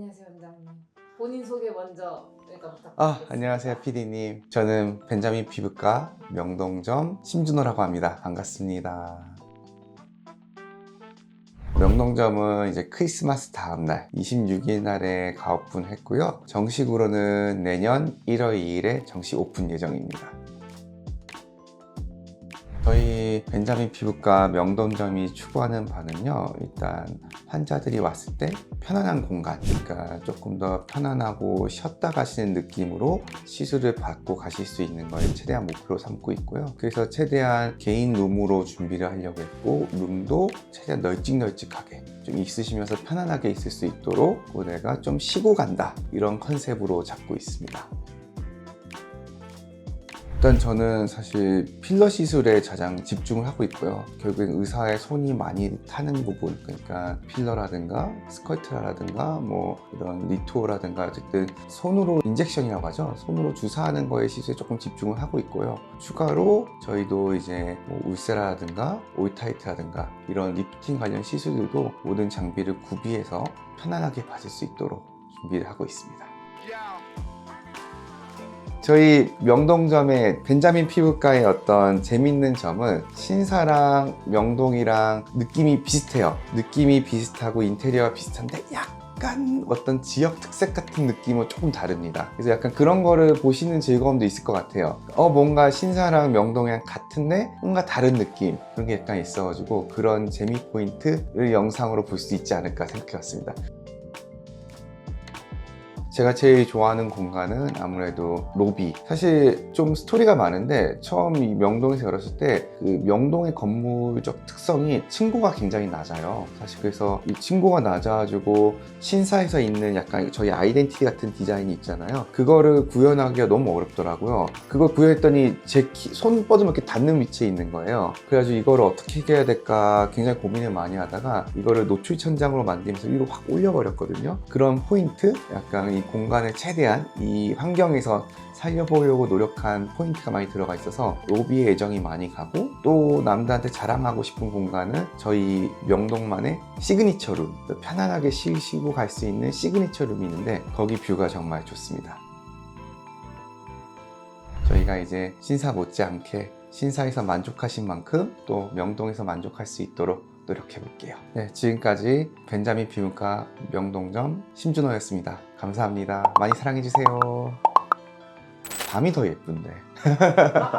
안녕하세요, 원장님. 본인 소개 먼저 부탁드리겠습니다. 아, 안녕하세요, PD님. 저는 벤자민 피부과 명동점 심준호라고 합니다. 반갑습니다. 명동점은 이제 크리스마스 다음날 26일 날에 가오픈했고요. 정식으로는 내년 1월 2일에 정식 오픈 예정입니다. 저희 벤자민 피부과 명동점이 추구하는 바는요, 일단 환자들이 왔을 때 편안한 공간, 그러니까 조금 더 편안하고 쉬었다 가시는 느낌으로 시술을 받고 가실 수 있는 걸 최대한 목표로 삼고 있고요. 그래서 최대한 개인 룸으로 준비를 하려고 했고, 룸도 최대한 널찍널찍하게 좀 있으시면서 편안하게 있을 수 있도록 내가 좀 쉬고 간다 이런 컨셉으로 잡고 있습니다. 일단 저는 사실 필러 시술에 가장 집중을 하고 있고요. 결국엔 의사의 손이 많이 타는 부분, 그러니까 필러라든가 스컬트라든가 뭐 이런 리토라든가 어쨌든 손으로 인젝션이라고 하죠. 손으로 주사하는 거에 시술에 조금 집중을 하고 있고요. 추가로 저희도 이제 뭐 울세라든가 오이타이트라든가 이런 리프팅 관련 시술들도 모든 장비를 구비해서 편안하게 받을 수 있도록 준비를 하고 있습니다. 저희 명동점의 벤자민 피부과의 어떤 재밌는 점은 신사랑 명동이랑 느낌이 비슷해요. 느낌이 비슷하고 인테리어가 비슷한데 약간 어떤 지역 특색 같은 느낌은 조금 다릅니다. 그래서 약간 그런 거를 보시는 즐거움도 있을 것 같아요. 어, 뭔가 신사랑 명동이랑 같은데 뭔가 다른 느낌 그런 게 약간 있어가지고 그런 재미 포인트를 영상으로 볼 수 있지 않을까 생각해봤습니다. 제가 제일 좋아하는 공간은 아무래도 로비. 사실 좀 스토리가 많은데 처음 이 명동에서 열었을 때 그 명동의 건물적 특성이 층고가 굉장히 낮아요. 사실 그래서 이 층고가 낮아가지고 신사에서 있는 약간 저희 아이덴티티 같은 디자인이 있잖아요. 그거를 구현하기가 너무 어렵더라고요. 그걸 구현했더니 제 손 뻗으면 이렇게 닿는 위치에 있는 거예요. 그래가지고 이거를 어떻게 해야 될까 굉장히 고민을 많이 하다가 이거를 노출 천장으로 만들면서 위로 확 올려버렸거든요. 그런 포인트, 약간 이 공간을 최대한 이 환경에서 살려보려고 노력한 포인트가 많이 들어가 있어서 로비에 애정이 많이 가고 또 남들한테 자랑하고 싶은 공간은 저희 명동만의 시그니처 룸 편안하게 쉬시고 갈 수 있는 시그니처 룸이 있는데 거기 뷰가 정말 좋습니다. 저희가 이제 신사 못지않게 신사에서 만족하신 만큼 또 명동에서 만족할 수 있도록 노력해 볼게요. 네, 지금까지 벤자민 피부과 명동점 심준호였습니다. 감사합니다. 많이 사랑해 주세요. 밤이 더 예쁜데.